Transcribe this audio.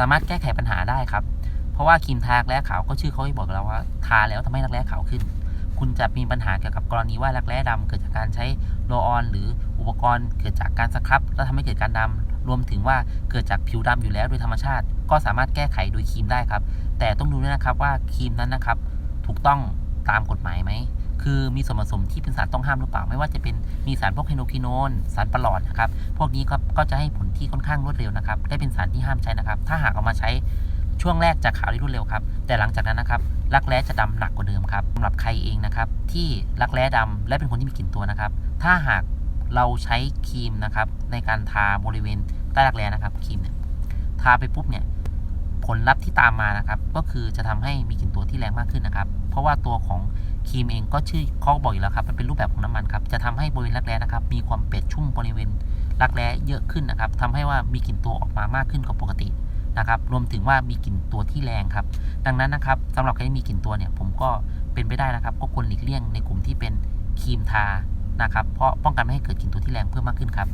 สามารถแก้ไขปัญหาได้ครับ เพราะว่าครีมทารักแร้ขาวก็ชื่อเขาให้บอกแล้วว่าทาแล้วทำให้รักแร้ขาวขึ้น คุณจะมีปัญหาเกี่ยวกับกรณีว่ารักแร้ดำเกิดจากการใช้โรลออน หรืออุปกรณ์เกิดจากการสครับ แล้วทำให้เกิดการดำรวมถึงว่าเกิดจากผิวดำอยู่แล้วโดยธรรมชาติ ก็สามารถแก้ไขโดยครีมได้ครับ แต่ต้องดูด้วยนะครับว่าครีมนั้นนะครับ ถูกต้องตามกฎหมายไหม คือมีส่วนผสมที่เป็นสารต้องห้ามหรือเปล่า ไม่ว่าจะเป็นมีสารพวกไฮโนคิโนนสารประหลอดนะครับ พวกนี้ครับก็จะให้ผลที่ค่อนข้างรวดเร็วนะครับ ได้เป็นสารที่ห้ามใช้นะครับ ถ้าหากเอามาใช้ช่วงแรกจะขาวได้รวดเร็วครับ แต่หลังจากนั้นนะครับรักแร้จะดำหนักกว่าเดิมครับสำหรับใครเองนะครับ ที่รักแร้ดำและเป็นคนที่มีกลิ่นตัวนะครับ ถ้าหากเราใช้ครีมนะครับ ในการทาบริเวณใต้รักแร้นะครับครีมเนี่ยทาไปปุ๊บเนี่ยผลลัพธ์ที่ตามมานะครับ ก็คือจะทำให้มีกลิ่นตัวที่แรงมากขึ้นนะครับ เพราะว่าตัวของ ครีมเองก็ชื่อเขาบอกอยู่แล้วครับ มันเป็นรูปแบบของน้ำมันครับ จะทำให้บริเวณรักแร้นะครับ มีความเปียกชุ่มบริเวณรักแร้เยอะขึ้นนะครับทำให้ว่ามีกลิ่นตัวออกมามากขึ้นกว่าปกตินะครับ รวมถึงว่ามีกลิ่นตัวที่แรงครับ ดังนั้นนะครับสำหรับใครที่มีกลิ่นตัวเนี่ย ผมก็เป็นไปได้นะครับ ก็ควรหลีกเลี่ยงในกลุ่มที่เป็นครีมทานะครับ เพราะป้องกันไม่ให้เกิดกลิ่นตัวที่แรงเพิ่มมากขึ้นครับ